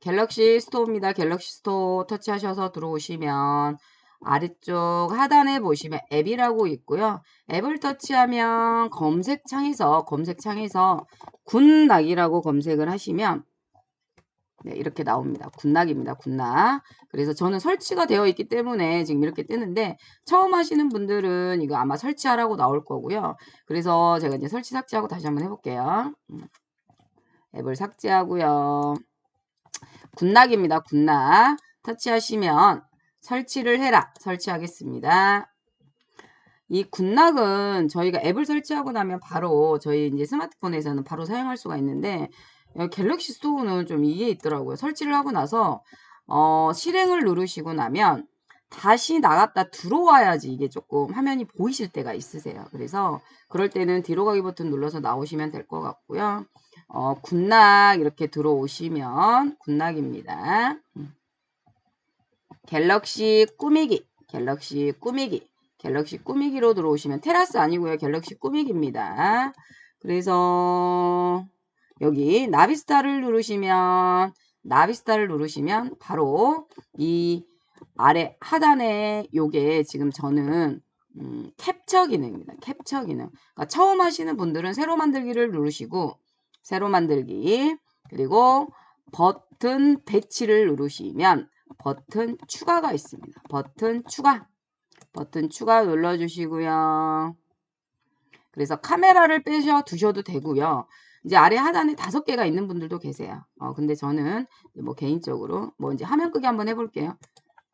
갤럭시 스토어입니다. 갤럭시 스토어 터치하셔서 들어오시면 아래쪽 하단에 보시면 앱이라고 있고요. 앱을 터치하면 검색창에서 검색창에서 군낙이라고 검색을 하시면 네, 이렇게 나옵니다. 군낙입니다. 군낙. 그래서 저는 설치가 되어 있기 때문에 지금 이렇게 뜨는데 처음 하시는 분들은 이거 아마 설치하라고 나올 거고요. 그래서 제가 이제 설치 삭제하고 다시 한번 해볼게요. 음. 앱을 삭제하고요. 군낙입니다. 군낙. 터치하시면 설치를 해라. 설치하겠습니다. 이 군낙은 저희가 앱을 설치하고 나면 바로 저희 이제 스마트폰에서는 바로 사용할 수가 있는데 갤럭시 스토어는 좀 이게 있더라고요. 설치를 하고 나서 어, 실행을 누르시고 나면 다시 나갔다 들어와야지 이게 조금 화면이 보이실 때가 있으세요. 그래서 그럴 때는 뒤로 가기 버튼 눌러서 나오시면 될 것 같고요. 어, 군낙 이렇게 들어오시면 군낙입니다. 음. 갤럭시 꾸미기, 갤럭시 꾸미기, 갤럭시 꾸미기로 들어오시면 테라스 아니고요. 갤럭시 꾸미기입니다. 그래서 여기 나비스타를 누르시면 나비스타를 누르시면 바로 이 아래 하단에 요게 지금 저는 음, 캡처 기능입니다. 캡처 기능. 그러니까 처음 하시는 분들은 새로 만들기를 누르시고 새로 만들기 그리고 버튼 배치를 누르시면 버튼 추가가 있습니다. 버튼 추가 버튼 추가 눌러주시고요. 그래서 카메라를 빼셔 두셔도 되고요. 이제 아래 하단에 다섯 개가 있는 분들도 계세요. 어, 근데 저는 뭐 개인적으로 뭐 이제 화면 끄기 한번 해볼게요.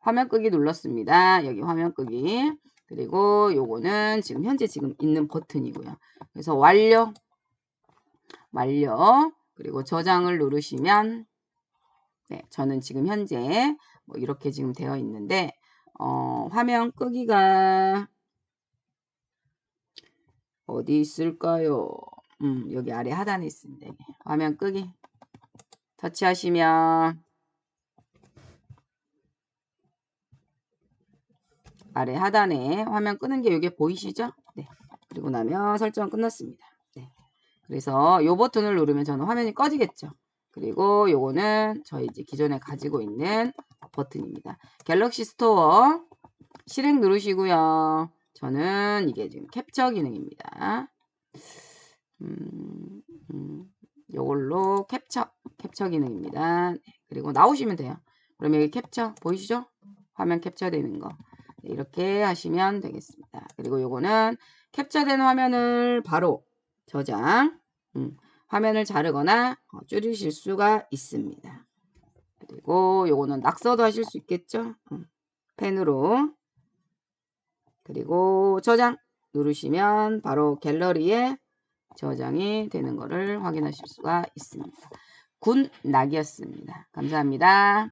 화면 끄기 눌렀습니다. 여기 화면 끄기. 그리고 요거는 지금 현재 지금 있는 버튼이고요. 그래서 완료, 완료, 그리고 저장을 누르시면 네, 저는 지금 현재 뭐 이렇게 지금 되어 있는데 어, 화면 끄기가 어디 있을까요? 음, 여기 아래 하단에 있습니다. 화면 끄기 터치하시면 아래 하단에 화면 끄는 게 이게 보이시죠? 네. 그리고 나면 설정 끝났습니다. 네. 그래서 요 버튼을 누르면 저는 화면이 꺼지겠죠. 그리고 요거는 저희 이제 기존에 가지고 있는 버튼입니다. 갤럭시 스토어 실행 누르시고요. 저는 이게 지금 캡처 기능입니다. 음, 음, 요걸로 캡처, 캡처 기능입니다. 네, 그리고 나오시면 돼요. 그러면 여기 캡처 보이시죠? 화면 캡처되는 거. 네, 이렇게 하시면 되겠습니다. 그리고 요거는 캡처된 화면을 바로 저장, 음, 화면을 자르거나 어, 줄이실 수가 있습니다. 그리고 요거는 낙서도 하실 수 있겠죠? 음, 펜으로. 그리고 저장 누르시면 바로 갤러리에 저장이 되는 것을 확인하실 수가 있습니다. 군 낙이었습니다. 감사합니다.